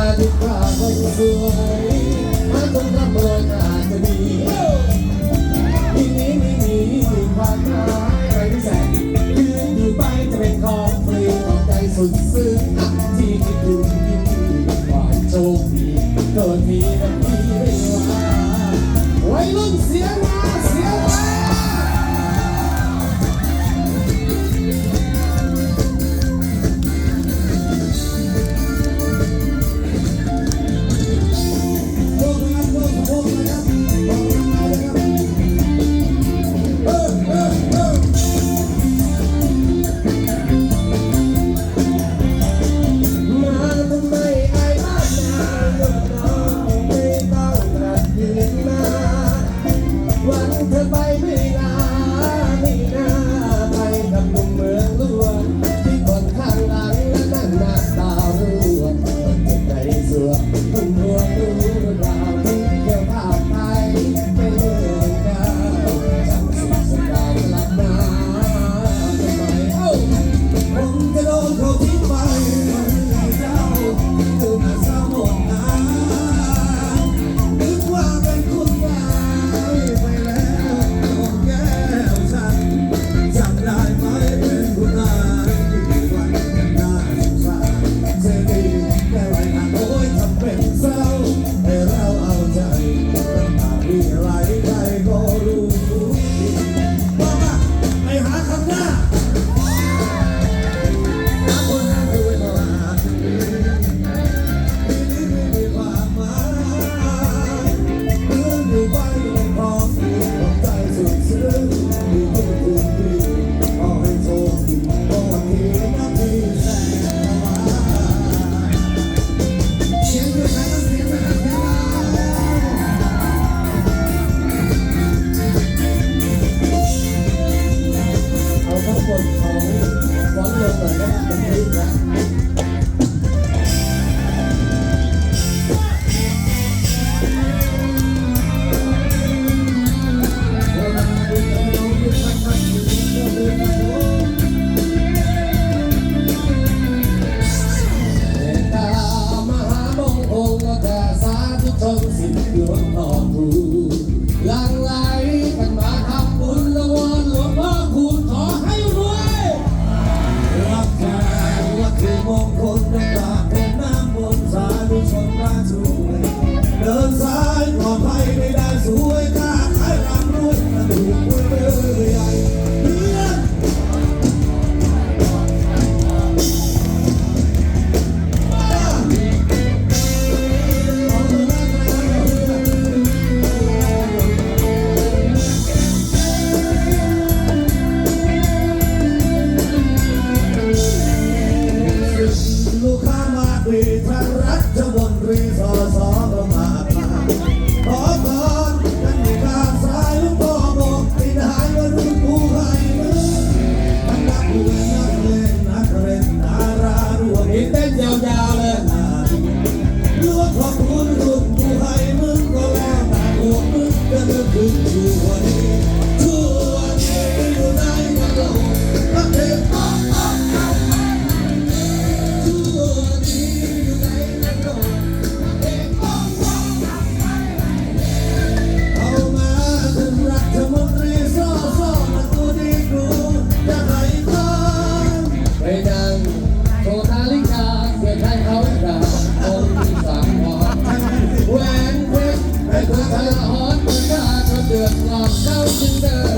าที่ตาคนสวยไม่ต้องทำลอยน้าจะดีทีนี้มีมีมีความหมายอะไรไม่แสนยืนอยู่ไปจะเป็นของฟรีขอใจสุดซึ้งที่คิดถึง Yeah. เธอเธอหอนเหมือนดาเธอเดือดร้อนเจ้าจึงเดิน